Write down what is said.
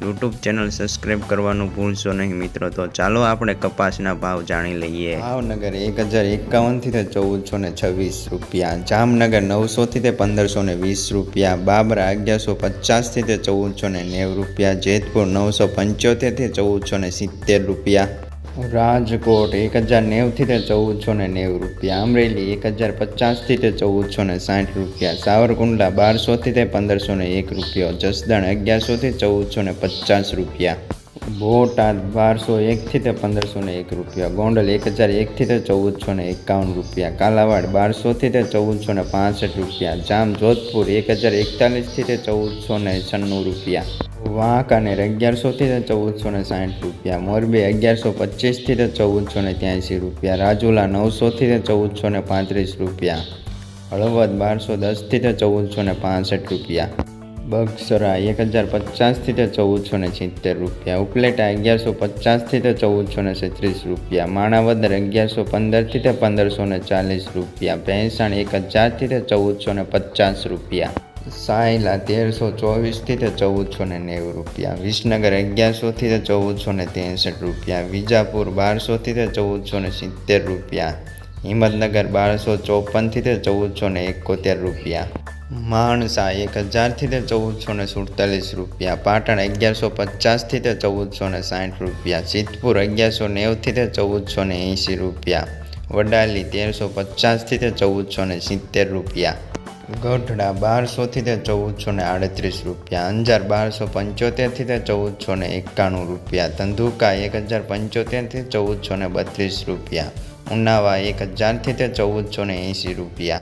YouTube channel subscribe કરવાનું ભૂલશો નહીં મિત્રો. તો ચાલો આપણે કપાસના ભાવ જાણી લઈએ. ભાવનગર એક હજાર એકાવનથી તે ચૌદસો ને છવ્વીસ રૂપિયા, જામનગર નવસોથી તે પંદરસો ને વીસ રૂપિયા, બાબરા અગિયારસો પચાસથી તે ચૌદસો ને નેવું રૂપિયા, જેતપુર નવસો પંચોતેરથી ચૌદસો ને સિત્તેર રૂપિયા. રાજકોટ એક હજાર નેવથી તે ચૌદસો ને નેવું રૂપિયા. અમરેલી એક હજાર પચાસથી તે ચૌદસો ને સાઠ રૂપિયા. સાવરકુંડલા, બારસોથી તે પંદરસો ને એક રૂપિયો. જસદણ, અગિયારસોથી ચૌદસો ને પચાસ રૂપિયા. બોટાદ બારસો એકથી તે પંદરસો ને એક રૂપિયા. ગોંડલ એક હજાર એકથી તે ચૌદસો ને એકાવન રૂપિયા. કાલાવાડ, બારસોથી તે ચૌદસો ને પાસઠ રૂપિયા. જામ જોધપુર એક હજાર એકતાલીસથી તે ચૌદસો ને છન્નું રૂપિયા. વાંકાનેર અગિયારસોથી તો ચૌદસો ને સાઠ રૂપિયા. મોરબી અગિયારસો પચીસથી તો ચૌદસો ને ત્યાંસી રૂપિયા. રાજુલા નવસોથી તો ચૌદસો ને પાંત્રીસ રૂપિયા. હળવદ બારસો દસથી તો ચૌદસો ને પાસઠ રૂપિયા. બગસરા એક હજાર પચાસથી તે ચૌદસો ને સિત્તેર રૂપિયા. ઉપલેટા અગિયારસો પચાસથી તો ચૌદસો ને છત્રીસ રૂપિયા. માણાવદર અગિયારસો પંદરથી તો પંદરસો ને ચાલીસ રૂપિયા. ભેંસાણ એક હજારથી તો ચૌદસો ને પચાસ રૂપિયા. સાયલા તેરસો ચોવીસથી તે ચૌદસો ને નેવું રૂપિયા. વિસનગર અગિયારસોથી તે ચૌદસો ને ત્રેસઠ રૂપિયા. વિજાપુર બારસોથી તે ચૌદસો ને સિત્તેર રૂપિયા. હિંમતનગર બારસો ચોપનથી તે ચૌદસો ને એકોતેર રૂપિયા. માણસા એક હજારથી તે ચૌદસો ને સુડતાલીસ રૂપિયા. પાટણ અગિયારસો પચાસથી તે ચૌદસો ને સાઠ રૂપિયા. સિદ્ધપુર અગિયારસો નેવથી તે ચૌદસો ને એંસી રૂપિયા. વડાલી તેરસો પચાસથી તે ચૌદસો ને સિત્તેર રૂપિયા. ગઢડા બારસોથી તે ચૌદસો ને આડત્રીસ રૂપિયા, અંજાર બારસો પંચોતેરથી તે ચૌદસો ને એકાણું રૂપિયા, ધંધુકા એક હજાર પંચોતેરથી ચૌદસો ને બત્રીસ રૂપિયા, ઉનાવા એક હજારથી તે ચૌદસો ને એંસી રૂપિયા.